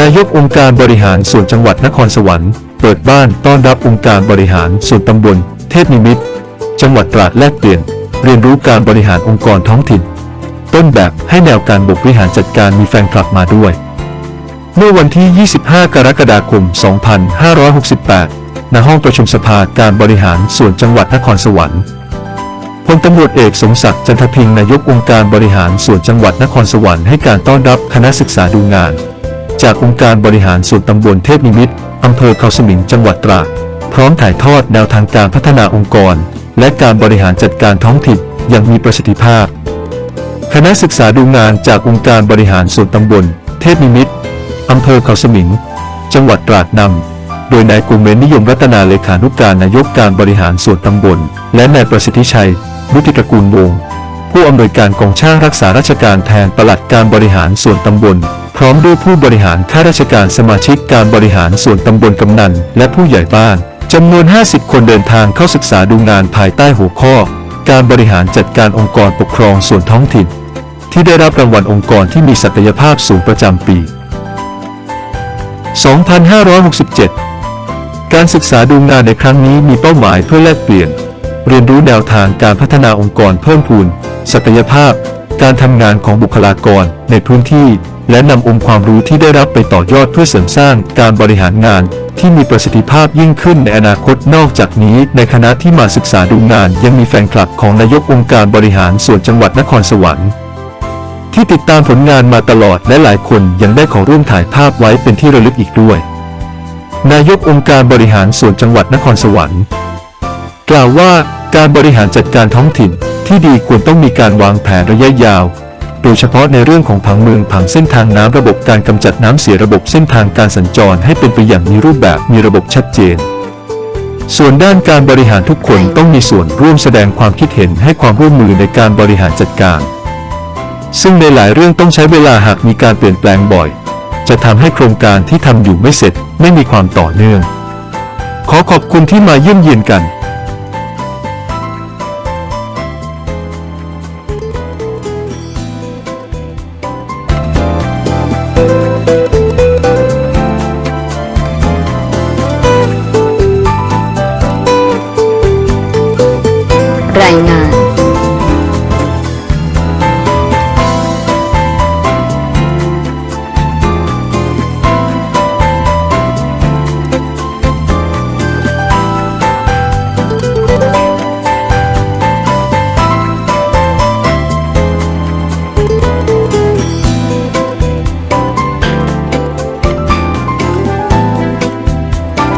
นายกองค์การบริหารส่วนจังหวัดนครสวรรค์ เปิดบ้านต้อนรับองค์การบริหารส่วนตำบล เทพนิมิตร จังหวัดตราดแลกเปลี่ยน เรียนรู้การบริหารองค์กรท้องถิ่น ต้นแบบให้แนวการบริหารจัดการมีแฟนคลับมาด้วย เมื่อวันที่ 25 กรกฎาคม 2568 ณ ห้องประชุมสภาการบริหารส่วนจังหวัดนครสวรรค์พลตำรวจเอกสมศักดิ์จันทพิงนายกองค์การบริหารส่วนจังหวัดนครสวรรค์ให้การต้อนรับคณะศึกษาดูงาน จากองค์การบริหารส่วนตำบลเทพนิมิตรอำเภอเขาสมิงจังหวัดตราดพร้อมถ่ายทอดแนวทางการพัฒนาองค์กร และการบริหารจัดการท้องถิ่นอย่างมีประสิทธิภาพ คณะศึกษาดูงานจากองค์การบริหารส่วนตำบล เทพนิมิตรอำเภอเขาสมิง จังหวัดตราดนำโดยนายกุมเมนนิยมรัตนาเลขานุการนายกการบริหารส่วนตำบล และนายประสิทธิชัยวุฒิตระกูลวงศ์ผู้อำนวยการกองช่างรักษาราชการแทนปลัดการบริหารส่วนตำบล พร้อมด้วยผู้บริหารข้าราชการสมาชิกการบริหารส่วนตำบลกำนัน และผู้ใหญ่บ้านจำนวน 50 คนเดินทางเข้าศึกษาดูงานภายใต้หัวข้อ การบริหารจัดการองค์กรปกครองส่วนท้องถิ่น ที่ได้รับรางวัลองค์กรที่มีศักยภาพสูงประจำปี 2567 การศึกษาดูงานในครั้งนี้มีเป้าหมายเพื่อแลกเปลี่ยน เรียนรู้แนวทางการพัฒนาองค์กรเพิ่มพูนศักยภาพ การทำงานของบุคลากรในพื้นที่ และนำองค์ความรู้ที่ได้รับไปต่อยอดเพื่อเสริมสร้างการบริหารงานที่มีประสิทธิภาพยิ่งขึ้นในอนาคตนอกจากนี้ ในคณะที่มาศึกษาดูงาน ยังมีแฟนคลับของนายกองค์การบริหารส่วนจังหวัดนครสวรรค์ ที่ติดตามผลงานมาตลอดและหลายคนยังได้ขอร่วมถ่ายภาพไว้เป็นที่ระลึกอีกด้วย นายกองค์การบริหารส่วนจังหวัดนครสวรรค์ กล่าวว่าการบริหารจัดการท้องถิ่นที่ดีควรต้องมีการวางแผนระยะยาว โดยเฉพาะในเรื่องของผังเมืองผังเส้นทางน้ำระบบการกำจัดน้ำเสียระบบเส้นทางการสัญจรให้เป็นไปอย่างมีรูปแบบมีระบบชัดเจน ส่วนด้านการบริหารทุกคนต้องมีส่วนร่วมแสดงความคิดเห็นให้ความร่วมมือในการบริหารจัดการ ซึ่งในหลายเรื่องต้องใช้เวลาหากมีการเปลี่ยนแปลงบ่อย จะทำให้โครงการที่ทำอยู่ไม่เสร็จ ไม่มีความต่อเนื่อง ขอขอบคุณที่มาเยี่ยมเยียนกัน 在哪？